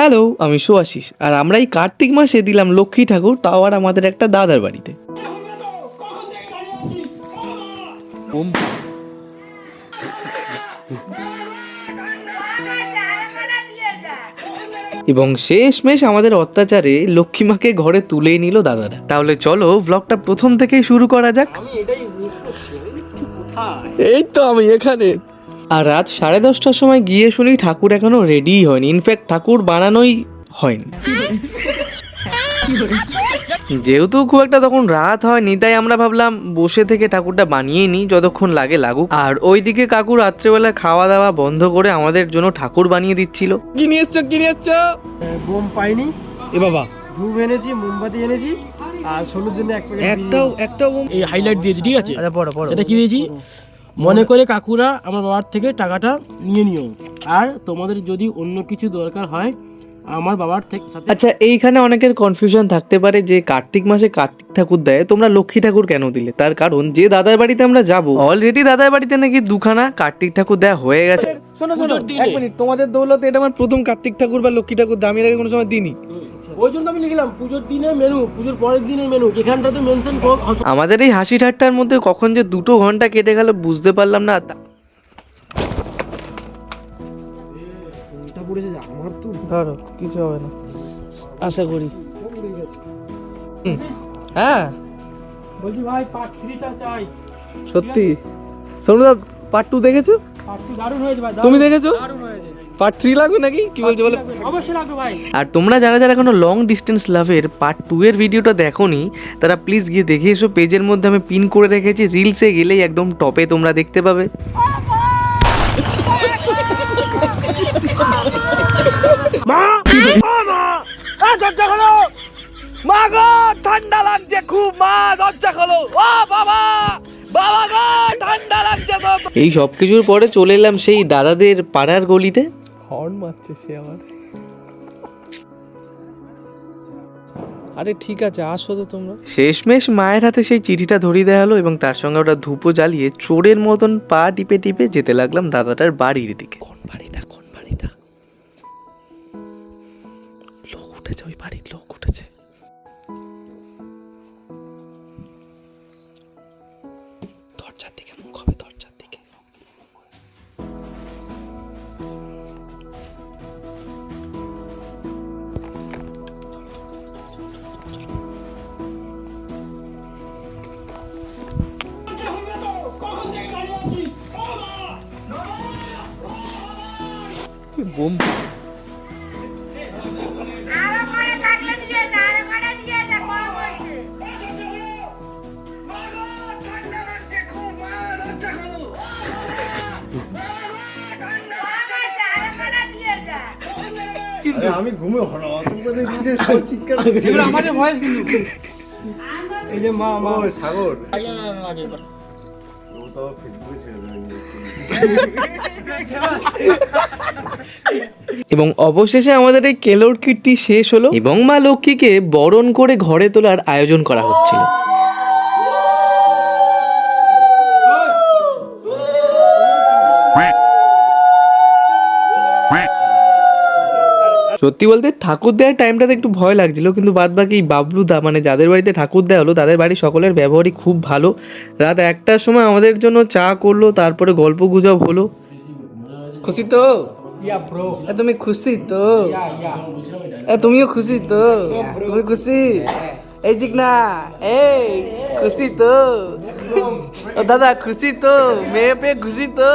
Hello, আমি সুয়াশিস আর আমরা এই কার্তিক মাসে দিলাম লক্ষ্মী ঠাকুর, তাও আর আমাদের একটা দাদার বাড়িতে। এবং শেষমেশ আমাদের অত্যাচারে লক্ষ্মীমাকে ঘরে তুলেই নিল দাদারা। তাহলে চলো ব্লগটা প্রথম থেকেই শুরু করা যাক। এই তো আমি এখানে। আর রাত সাড়ে দশটার সময় গিয়ে শুনি ঠাকুর এখনও রেডিই হয়নি। ইনফ্যাক্ট ঠাকুর বানানোই হয়নি। যেহেতু খুব একটা তখন রাত হয়নি তাই আমরা ভাবলাম বসে থেকে ঠাকুরটা বানিয়ে নিই যতক্ষণ লাগে লাগুক। আর ওইদিকে কাকু রাত্রেবেলা খাওয়া দাওয়া বন্ধ করে আমাদের জন্য ঠাকুর বানিয়ে দিচ্ছিল। কি নিয়ে এসছো কি নিয়ে এসছো? বোম পাইনি। এ বাবা। ধূপ এনেছি মোমবাতি এনেছি আর ষোলোর জন্য এক প্যাকেট একটাও একটাও এই হাইলাইট দিয়েছি ঠিক আছে? আচ্ছা পড়ো পড়ো। সেটা কি দিয়েছি? মনে করে কাকুরা, আমার বাবার থেকে টাকাটা নিয়ে নিও। আর তোমাদের যদি অন্য কিছু দরকার হয়, আমার বাবার থেকে আচ্ছা এইখানে অনেকের কনফিউশন থাকতে পারে যে কার্তিক মাসে কার্তিক ঠাকুর দেয়, তোমরা লক্ষ্মী ঠাকুর কেন দিলে? তার কারণ, যে দাদার বাড়িতে আমরা যাব অলরেডি দাদার বাড়িতে নাকি দুখানা কার্তিক ঠাকুর দেয়া হয়ে গেছে। শোনো শোনো এক মিনিট তোমাদের দৌলতে এটা আমার প্রথম কার্তিক ঠাকুর বা লক্ষ্মী ঠাকুর দামের আগে কোনো সময় দিনই ওই জন্য আমি লিখলাম পুজোর দিনে মেনু পুজোর পরের দিনে মেনু এখানটা তো মেনশন আমাদের এই হাসি ঠাট্টার মধ্যে কখন যে দুটো ঘণ্টা কেটে গেল বুঝতে পারলাম না। আমার তো ধরো কিছু হবে না। আশা করি। হ্যাঁ। বলছি ভাই পার্ট থ্রিটা চাই। সত্যি? সোনুদা পার্ট টু দেখেছ? তুমি দেখেছ? পার্ট থ্রি লাগবে নাকি? কি বলছো বলে? অবশ্যই লাগবে ভাই। আর তোমরা যারা যারা এখনও লং ডিস্টেন্স লাভের পার্ট টু এর ভিডিওটা দেখোনি তারা প্লিজ গিয়ে দেখে এসো পেজের মধ্যে আমি পিন করে রেখেছি রিলসে গেলেই একদম টপে তোমরা দেখতে পাবে। মা মা দরজা খোলো। মা গো ঠান্ডা লাগছে খুব মা দরজা খোলো। এই সব কিছুর পরে চলে এলাম সেই দাদাদের পাড়ার গলিতে। হর্ন মারছে সে আমার আরে ঠিক আছে আসো তো তোমরা। শেষমেশ মায়ের হাতে সেই চিঠিটা ধরিয়ে দেওয়া হলো এবং তার সঙ্গে ওটা ধূপো জ্বালিয়ে চোরের মতন পা টিপে টিপে যেতে লাগলাম দাদাটার বাড়ির দিকে। কোন বাড়িটা কোন বাড়িটা? লোক উঠেছে ওই বাড়ির লোক উঠেছে। দিয়ে যা। আমি ঘুমে চিৎকার আমাদের ভয়েস কিন্তু। এই যে মা মা। সাগর। আগে আগে ও তো ফেসবুকে ছেড়ে এবং অবশেষে আমাদের এই কেলোর কীর্তি শেষ হলো এবং মা লক্ষ্মীকে বরণ করে ঘরে তোলার আয়োজন করা হচ্ছিল সত্যি বলতে ঠাকুর দেওয়ার টাইমটাতে একটু ভয় লাগছিল কিন্তু বাদ বাকি বাবলু দা মানে যাদের বাড়িতে ঠাকুর দেওয়া হলো তাদের বাড়ির সকলের ব্যবহারই খুব ভালো। রাত একটার সময় আমাদের জন্য চা করল তারপরে গল্প গুজব হলো। খুশি তো? তুমি খুশি তো? তুমিও খুশি তো? তুমি খুশি? এই চিকনা এই খুশি তো? ও দাদা খুশি তো? মেয়ে পেয়ে খুশি তো?